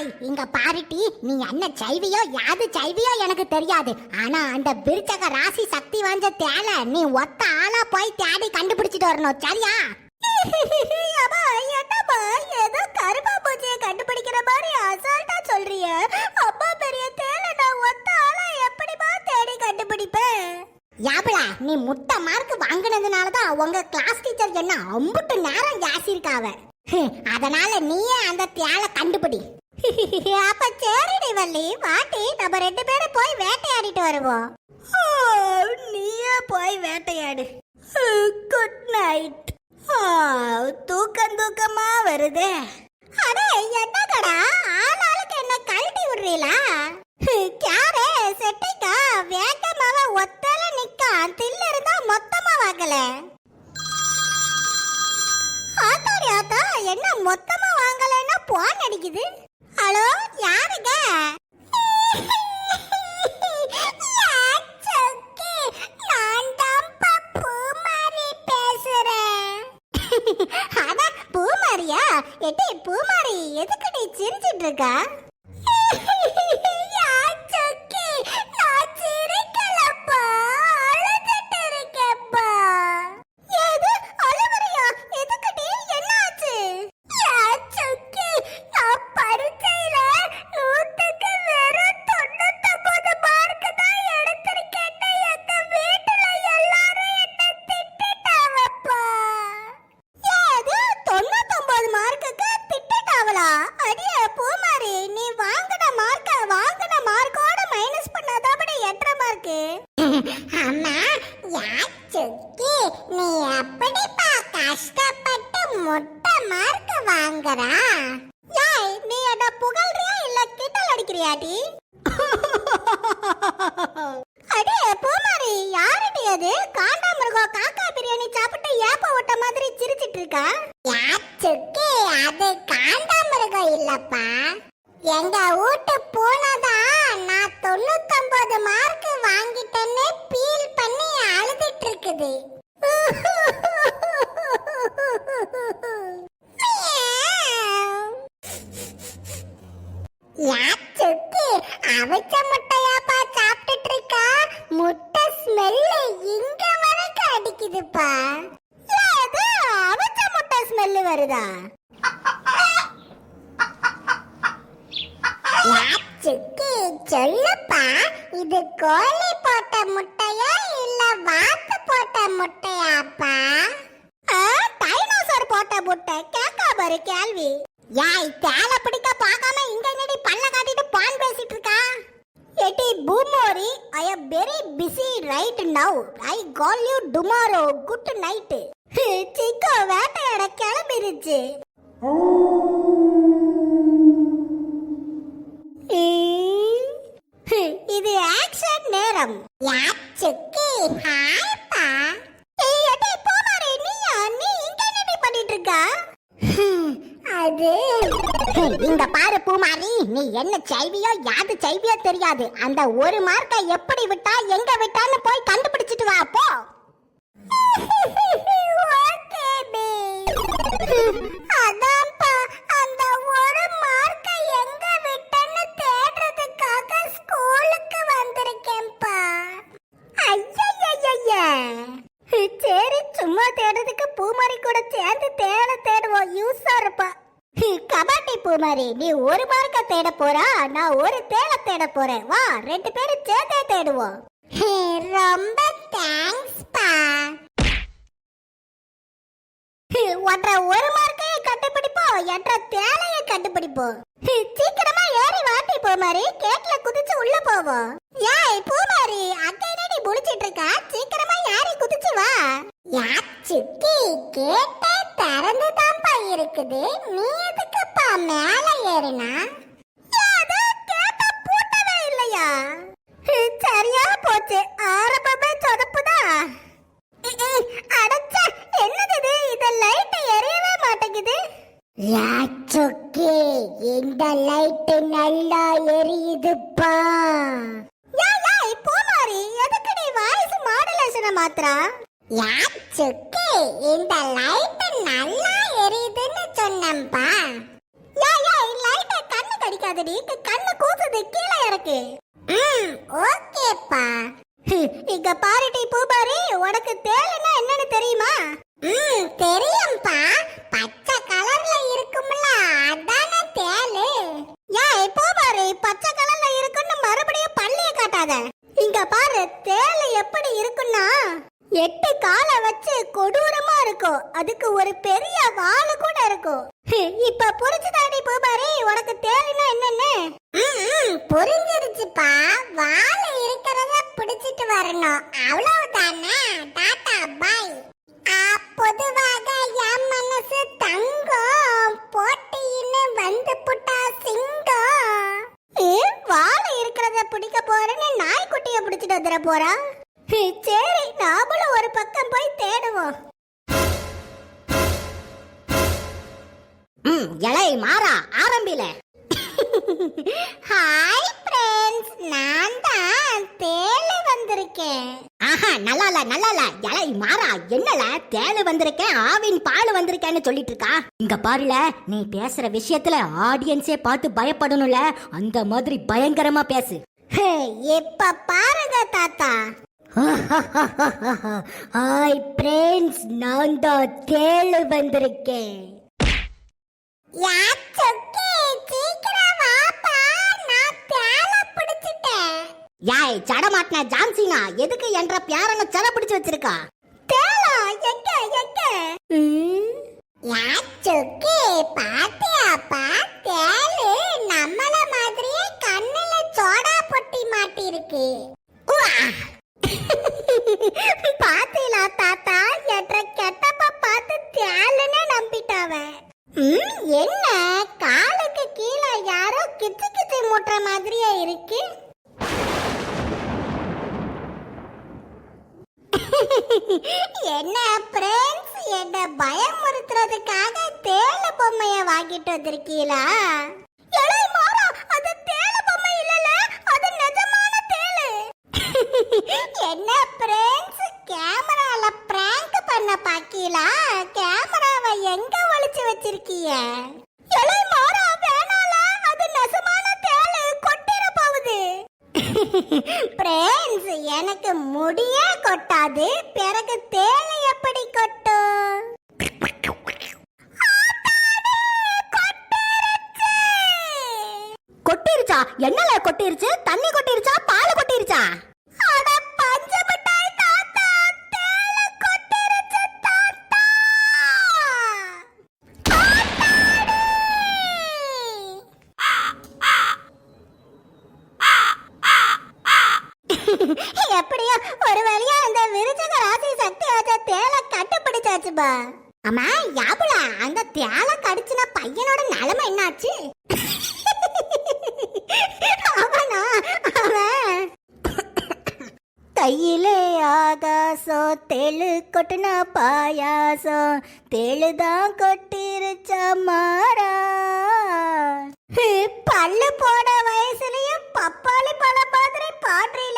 யாய் இங்க பாருட்டி நீ என்ன செய்வியோ யாது செய்வியோ எனக்கு தெரியாது. ஆனா அந்த பிரிச்சக ராசி சக்தி வாய்ந்த தேலை நீ ஒத்த ஆளா போய் தேடி கண்டுபிடிச்சிட்டு வரணும் சரியா? அம்மா என்னம்மா ஏதோ கருப்பா பூச்சியை கண்டுபிடிக்கிற மாதிரி அசால்ட்டா சொல்றிய? அப்பா பெரிய தேலை நான் ஒத்த ஆளா எப்படிமா தேடி கண்டுபிடிப்பேன்? யாபல நீ முட்டை மார்க் வாங்கினதுனால தான் உங்க கிளாஸ் டீச்சர் என்ன அம்புட்டு நேரம் ஜாசிருக்காவ அதனால நீயே அந்த தேலை கண்டுபிடி. அப்ப சரிடி வள்ளி. வாட்டி நம்ம ரெண்டு பேரும் போய் வேட்டையாடிட்டு வருவோம். நீயே போய் வேட்டையாடு. குட் நைட் தூக்கம் தூக்கமா வருதே. அடே என்னங்கடா? ஆளாளுக்கு இருக்கா யாச்சுக்கி நீ அப்படிப்பா கஷ்டப்பட்டு முட்டை மார்க் வாங்குறா. ஏய் நீ என்ன புகழ்றியா இல்ல கிண்டல் அடிக்கிறியாடி? அடே பூமாரி யாருடி அது? காண்டாமிருகம் காக்கா பிரியாணி சாப்பிட்டு ஏப்ப விட்ட மாதிரி சிரிச்சிட்டு இருக்கா யாச்சுக்கு அது காண்டாமிருகம் இல்லப்பா. எங்க வீட்டு பூனைதான் பச்சை முட்டையாப்பா சாப்பிட்டுட்டு இருக்கா முட்டை ஸ்மெல்லு இங்க வரைக்கும் அடிக்குதுப்பா. ஏது அவிச்ச முட்டை ஸ்மெல்லு வருதா? யாச்சுக்கு சொல்லுப்பா இது கோழி போட்ட முட்டையா இல்ல வாத்து போட்ட முட்டையாப்பா? டைனோசர் போட்ட முட்டை. கேக்கா பாரு கேள்வி. யாய் தேலை பிடிக்க பார்க்காம இங்க என்னடி பல்ல காட்டிட்டு பான் பேசிட்டு இருக்கா எட்டி பூமோரி I am very busy right now. I call you tomorrow good night Chicco வேட்டையாட கிளம்பிருச்சு. இது ஆக்ஷன் நேரம். யாச்சுக்கு பூமாரி நீ என்ன செய்வியோ யாது செய்வியோ தெரியாது. அந்த ஒரு மார்க்கை எப்படி விட்டா எங்க விட்டான்னு போய் கண்டுபிடிச்சிட்டு வா போ. அதான்ப்பா அந்த ஒரு மார்க்கை எங்க கபாட்டி நீ ஒரு மார்க்க தேட போறா நான் ஒரு தேட தேட போறேன். வா ரெண்டு பேரும் சேர்த்தே தேடுவோம். ரொம்ப தேங்க்ஸ் பா. ஒன்ற ஒரு மார்க்கையை கண்டுபிடிப்போம் என்ற தேலையை கண்டுபிடிப்போம். சீக்கிரமா ஏறி வாட்டி பூமாரி கேக்ல குதிச்சு உள்ள போவோம். ஏய் பூமாரி அங்க நீ முடிச்சிட்டு இருக்கா? சீக்கிரமா ஏறி குதிச்சு வா. யாச்சுக்கி கேட்டே திறந்து தான்ப்பா இருக்குது. நீ மாடுலேஷனை மாத்திரா இந்த லைட் நல்லா எரியுதுன்னு சொன்னம்பா ஏய் ஏய் லைட் கண்ணு கடிக்காதடி. முடியாதடி கண்ணு கூசுது கீழே இருக்கு ம் ஓகேப்பா. இங்க பாருடி பூபாரி உனக்கு தேலுன்னா என்னன்னு அதுக்கு ஒரு பெரிய வாலு கூட இருக்கும். இப்ப புரிஞ்சுதாடி பூபாரி? உனக்கு தேலுன்னா என்னன்னு? புரிஞ்சிருச்சுப்பா. வால் இருக்கிறத பிடிச்சிட்டு வரணும். அவ்வளவுதானே? டாடா பாய். பொதுவாக என் மனசு தங்கம். போட்டின்னு வந்து புட்டா சிங்கம். வாழ இருக்கிறத பிடிக்க போறேன்னு நாய்க்குட்டிய பிடிச்சிட்டு வந்துட போறா? சரி நாமளும் ஒரு பக்கம் போய் தேடுவோம். ம் இலை மாறா ஆரம்பில. ஹாய் ஃப்ரெண்ட்ஸ் நான் தான் தேளு வந்திருக்கேன். ஆஹா நல்லா இல்ல நல்லா இல்ல இலை மாறா. என்னல? தேளு வந்திருக்கேன் ஆவின் பால் வந்திருக்கேன்னு சொல்லிட்டு இருக்கா இங்க பாருல நீ பேசுற விஷயத்துல ஆடியன்ஸே பார்த்து பயப்படணும்ல. அந்த மாதிரி பயங்கரமா பேசு. இப்ப பாருங்க தாத்தா. ஹாய் ஃப்ரெண்ட்ஸ் நான் தான் தேளு வந்திருக்கேன். யாய் ஜட மாட்டின ஜான்சினா எதுக்கு என்ற பியாரன ஜட பிடிச்சு வச்சிருக்கா? தேலா எங்க எங்க? யாச்சுக்கு பாத்தியாப்பா தேலு நம்மள மாதிரியே கண்ணுல சோடா பொட்டி மாட்டி இருக்கு பாத்தீங்களா தாத்தா. என்ன ஃப்ரெண்ட்ஸ் என்ன பயமுறுத்துறதுக்காக தேல பொம்மைய வாங்கிட்டு வந்திருக்கீங்களா எலை மாறா அது தேல பொம்மை இல்லல அது நிஜமான தேளு. என்ன ஃப்ரெண்ட்ஸ் கேமரால பிராங்க் பண்ண பாக்கீங்களா கேமராவை எங்க ஒளிச்சு வச்சிருக்கீங்க? எலை மாறா ஃப்ரெண்ட்ஸ் எனக்கு முடியே கொட்டாது பிறகு தேளு எப்படி கொட்டும்? கொட்டிருச்சா. என்னல கொட்டிருச்சு? தண்ணி கொட்டி கண்டுபிடிச்சாச்சுப்பா அம்மா யாபுல அந்த தேலை கடிச்சுன பையனோட நிலைமை என்னாச்சு? அவனா? அவன்? கையிலே ஆகாசம் தெளு கொட்டுனா பாயாசம் தெளுதான் கொட்டிருச்ச மாறா? பல்லு போட வயசுலயும் பப்பாளி பழ பாத்திரை பாட்டில